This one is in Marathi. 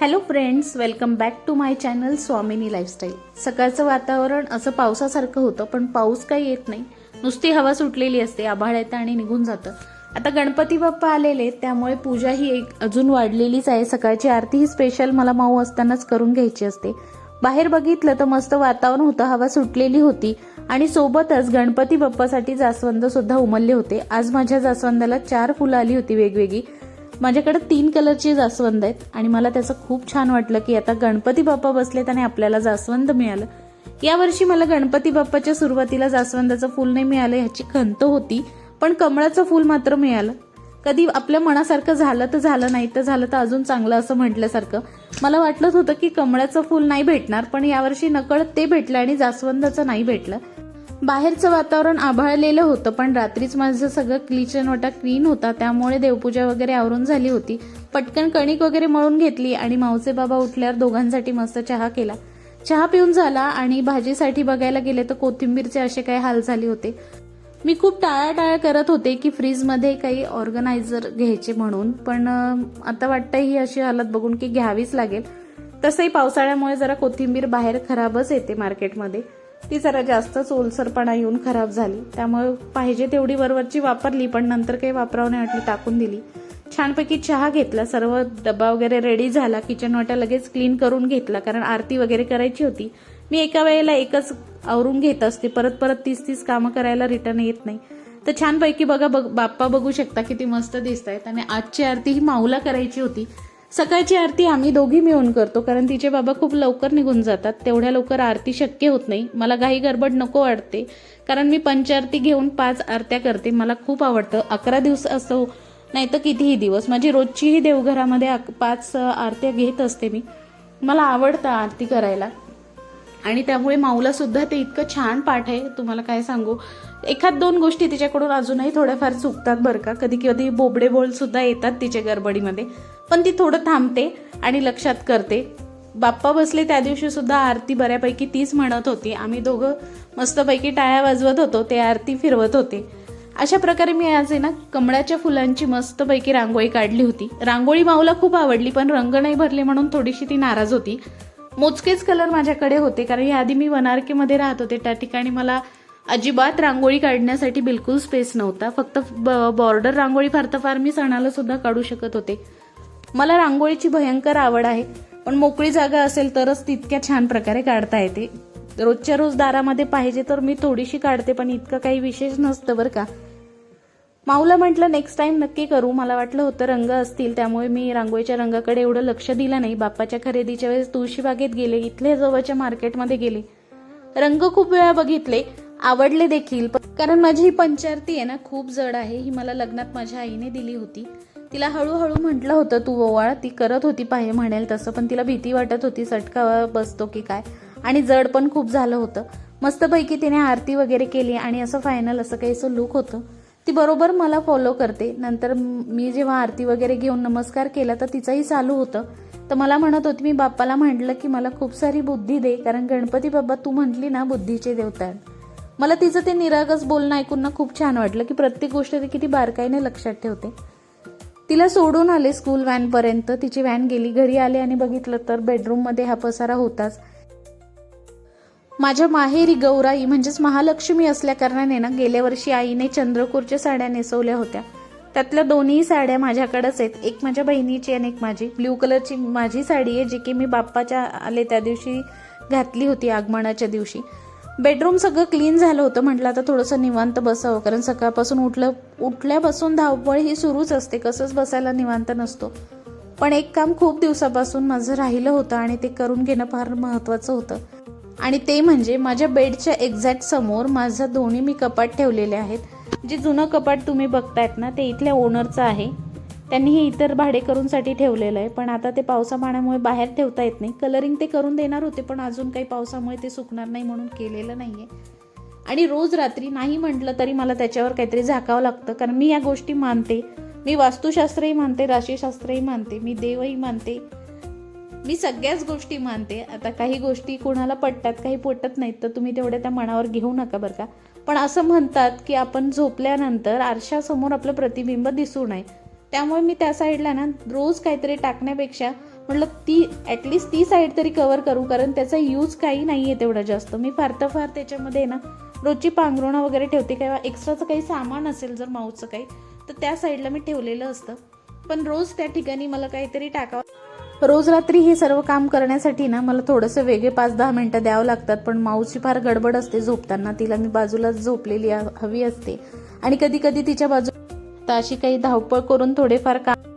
Hello friends welcome back to my channel Swamini lifestyle सकाळचं वातावरण असं पावसासारखं होतं पण पाऊस काही येत नाही. नुसती हवा सुटलेली असते आभाळ येतं आणि निघून जातं. आता गणपती बाप्पा आलेले त्यामुळे पूजा ही एक अजून वाढलेलीच आहे. सकाळची आरती ही स्पेशल मला माऊ असतानाच करून घ्यायची असते. बाहेर बघितलं तर मस्त वातावरण होतं हवा सुटलेली होती. आणि सोबतच गणपती बाप्पासाठी जास्वंद सुद्धा उमलले होते. आज माझ्या जास्वंदाला चार फुलं आली होती वेगवेगळी. माझ्याकडे तीन कलरची जास्वंद आहेत आणि मला त्याचं खूप छान वाटलं की आता गणपती बाप्पा बसलेत आणि आपल्याला जास्वंद मिळालं. यावर्षी मला गणपती बाप्पाच्या सुरुवातीला जास्वंदाचं फूल नाही मिळालं ह्याची खंत होती पण कमळाचं फूल मात्र मिळालं. कधी आपल्या मनासारखं झालं तर झालं नाही तर झालं तर अजून चांगलं असं म्हटल्यासारखं मला वाटलंच होतं की कमळाचं फूल नाही भेटणार पण यावर्षी नकळत ते भेटलं आणि जास्वंदाचं नाही भेटलं. बाहेरचं वातावरण आभाळलेलं होतं पण रात्रीच माझं सगळं किचन वाटा क्लीन होता त्यामुळे देवपूजा वगैरे आवरून झाली होती. पटकन कणिक वगैरे मळून घेतली आणि मावसे बाबा उठल्यावर दोघांसाठी मस्त चहा केला. चहा पिऊन झाला आणि भाजीसाठी बघायला गेले तर कोथिंबीरचे असे काही हाल झाले होते. मी खूप टाळाटाळ करत होते की फ्रीजमध्ये काही ऑर्गनायझर घ्यायचे म्हणून पण आता वाटतं ही अशी हालत बघून की घ्यावीच लागेल. तसंही पावसाळ्यामुळे जरा कोथिंबीर बाहेर खराबच येते मार्केटमध्ये. ती जरा जास्तच ओलसरपणा येऊन खराब झाली. त्यामुळे पाहिजे तेवढी वरवरची वापरली पण नंतर काही वापरावं नाही वाटली टाकून दिली. छानपैकी चहा घेतला सर्व डबा वगैरे रेडी झाला किचन वाटा लगेच क्लीन करून घेतला कारण आरती वगैरे करायची होती. मी एका वेळेला एकच आवरून घेत असते परत परत तीस तीस कामं करायला रिटर्न येत नाही. तर छानपैकी बघा बघ बाप्पा बघू शकता किती मस्त दिसत आहेत आणि आजची आरती ही माऊला करायची होती. सकाळची आरती आम्ही दोघी मिळून करतो कारण तिचे बाबा खूप लवकर निघून जातात. तेवढ्या लवकर आरती शक्य होत नाही. मला घाई गडबड नको वाटते कारण मी पंचारती घेऊन पाच आरत्या करते. मला खूप आवडतं. अकरा दिवस असो नाही तर कितीही दिवस. माझी रोजचीही देवघरामध्ये पाच आरत्या घेत असते मी. मला आवडतं आरती करायला. आणि त्यामुळे माऊला सुद्धा ते इतकं छान पाठ आहे. तुम्हाला काय सांगू? एखाद दोन गोष्टी तिच्याकडून अजूनही थोड्याफार चुकतात बरं का. कधी कधी बोबडे बोल सुद्धा येतात तिच्या गडबडीमध्ये. पण ती थोडं थांबते आणि लक्षात करते. बाप्पा बसले त्या दिवशी सुद्धा आरती बऱ्यापैकी तीच म्हणत होती. आम्ही दोघं मस्तपैकी टाळ्या वाजवत होतो ते आरती फिरवत होते. अशा प्रकारे मी आज आहे ना कमळाच्या फुलांची मस्तपैकी रांगोळी काढली होती. रांगोळी माऊला खूप आवडली पण रंग नाही भरले म्हणून थोडीशी ती नाराज होती. मोजकेच कलर माझ्याकडे होते कारण याआधी मी वनारकेमध्ये राहत होते. त्या ठिकाणी मला अजिबात रांगोळी काढण्यासाठी बिलकुल स्पेस नव्हता. फक्त बॉर्डर रांगोळी फार तर फार मी सणाला सुद्धा काढू शकत होते. मला रांगोळीची भयंकर आवड आहे. पण मोकळी जागा असेल तरच तितक्या छान प्रकारे काढता येते. रोजच्या रोज दारामध्ये पाहिजे तर मी थोडीशी काढते पण इतकं काही विशेष नसतं बरं का. माऊला म्हटलं नेक्स्ट टाइम नक्की करू. मला वाटलं होतं रंग असतील त्यामुळे मी रांगोळीच्या रंगाकडे एवढं लक्ष दिलं नाही. बाप्पाच्या खरेदीच्या वेळेस तुळशीबागेत गेले इथल्या जवळच्या मार्केटमध्ये गेले. रंग खूप वेळा बघितले आवडले देखील. पण- कारण माझी ही पंचारती आहे ना खूप जड आहे. ही मला लग्नात माझ्या आईने दिली होती. तिला हळूहळू म्हटलं होतं तू ओवाळ ती करत होती पाहिजे म्हणेल तसं पण तिला भीती वाटत होती सटका बसतो की काय? आणि जड पण खूप झालं होतं. मस्तपैकी तिने आरती वगैरे केली आणि असं फायनल असं काही असं लुक होतं. ती बरोबर मला फॉलो करते. नंतर मी जेव्हा आरती वगैरे घेऊन नमस्कार केला तर तिचंही चालू होतं. तर मला म्हणत होती मी बाप्पाला म्हटलं की मला खूप सारी बुद्धी दे कारण गणपती बाप्पा तू म्हटली ना बुद्धीचे देवता मला तिचं ते निरागस बोलणं ऐकून ना खूप छान वाटलं की प्रत्येक गोष्ट ती किती बारकाईने लक्षात ठेवते. तिला सोडून आले स्कूल व्हॅनपर्यंत तिची व्हॅन गेली घरी आले आणि बघितलं तर बेडरूममध्ये हा पसारा होताच. माझ्या माहेरी गौराई म्हणजेच महालक्ष्मी असल्या कारणाने ना गेल्या वर्षी आईने चंद्रकोरच्या साड्या नेसवल्या होत्या. त्यातल्या दोन्ही साड्या माझ्याकडेच आहेत. एक माझ्या बहिणीची आणि एक माझी. ब्ल्यू कलरची माझी साडी आहे जी की मी बाप्पाच्या आले त्या दिवशी घातली होती आगमनाच्या दिवशी. बेडरूम सगळं क्लीन झालं होतं. म्हटलं आता थोडंसं निवांत बसावं कारण सकाळपासून उठलं उठल्यापासून धावपळ ही सुरूच असते. कसंच बसायला निवांत नसतो. पण एक काम खूप दिवसापासून माझं राहिलं होतं आणि ते करून घेणं फार महत्त्वाचं होतं. आणि ते म्हणजे माझ्या बेडच्या एक्झॅक्ट समोर माझं दोन्ही मी कपाट ठेवलेले आहेत. जे जुनं कपाट तुम्ही बघतायत ना ते इथल्या ओनरचं आहे. त्यांनी हे इतर भाडेकरूंसाठी ठेवलेलं आहे. पण आता ते पावसापाण्यामुळे बाहेर ठेवता येत नाही. कलरिंग ते करून देणार होते पण अजून काही पावसामुळे ते सुकणार नाही म्हणून केलेलं नाही आहे आणि रोज रात्री नाही म्हटलं तरी मला त्याच्यावर काहीतरी झाकावं लागतं. कारण मी या गोष्टी मानते. मी वास्तुशास्त्रही मानते राशीशास्त्रही मानते मी देवही मानते. मी सगळ्याच गोष्टी मानते. आता काही गोष्टी कोणाला पटतात काही पटत नाहीत तर तुम्ही तेवढ्या त्या मनावर घेऊ नका बरं का. पण असं म्हणतात की आपण झोपल्यानंतर आरशासमोर आपलं प्रतिबिंब दिसू नये. त्यामुळे मी त्या साईडला ना रोज काहीतरी टाकण्यापेक्षा म्हटलं ती ॲटलिस्ट ती साईड तरी कवर करू कारण त्याचा यूज काही नाही आहे तेवढा जास्त. मी फार तर फार त्याच्यामध्ये ना रोजची पांघरुणं वगैरे ठेवते किंवा एक्स्ट्राचं काही सामान असेल जर माऊचं काही तर त्या साईडला मी ठेवलेलं असतं. पण रोज त्या ठिकाणी मला काहीतरी टाकावं. रोज रात्री हे सर्व काम करण्यासाठी ना मला थोडंसं वेगळे पाच दहा मिनटं द्यावं लागतात पण माऊची फार गडबड असते झोपताना तिला मी बाजूलाच झोपलेली हवी असते. आणि कधी कधी तिच्या बाजू तर अशी काही धावपळ करून थोडेफार काम